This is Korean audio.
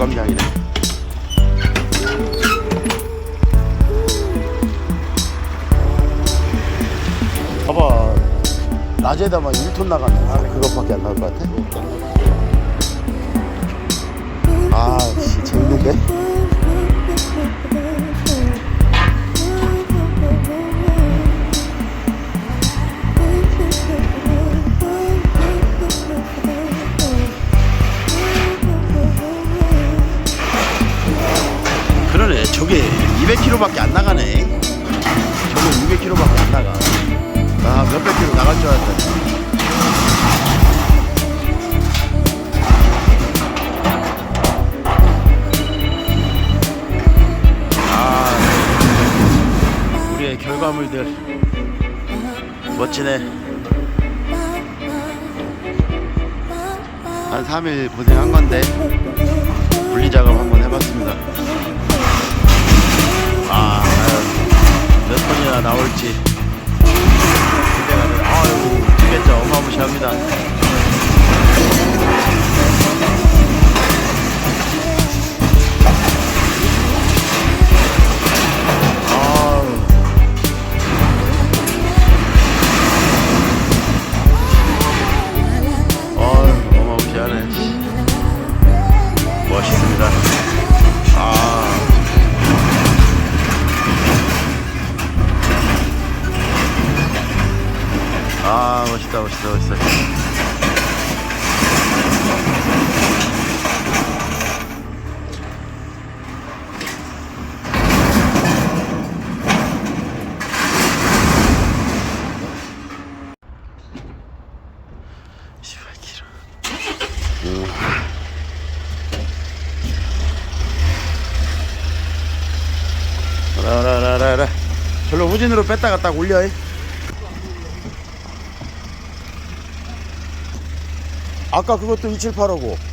오감장이네. 봐봐. 낮에다만 1톤 나가는 아, 그것밖에 안 나올 것 같아. 아, 씨, 재밌는데? 저게 200km밖에 안 나가네. 저게 200km밖에 안 나가. 아, 몇백 킬로 나갈 줄 알았더니. 아, 우리의 결과물들. 멋지네. 한 3일 고생한 건데, 분리 작업 한번 해봤습니다. 아 멋있다 멋있다 멋있다. 길어. 라라라라라. 절로 후진으로 뺐다가 딱 올려 이. 아까 그것도 2785고